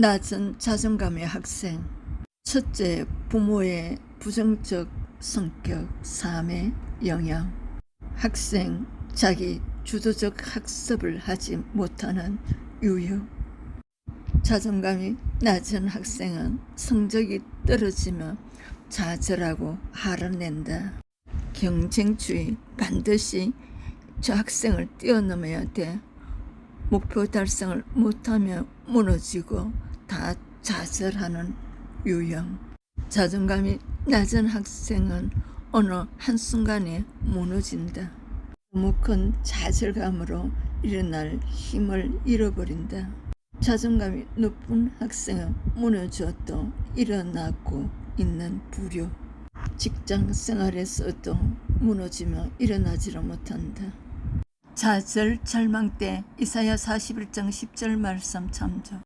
낮은 자존감의 학생. 첫째, 부모의 부정적 성격, 삶의 영향. 학생, 자기 주도적 학습을 하지 못하는 유형. 자존감이 낮은 학생은 성적이 떨어지면 좌절하고 화를 낸다. 경쟁주의 반드시 저 학생을 뛰어넘어야 돼. 목표 달성을 못하면 무너지고 다 좌절하는 유형. 자존감이 낮은 학생은 어느 한순간에 무너진다. 너무 큰 좌절감으로 일어날 힘을 잃어버린다. 자존감이 높은 학생은 무너져도 일어나고 있는 부류. 직장 생활에서도 무너지며 일어나지를 못한다. 좌절 절망 때 이사야 41장 10절 말씀 참조.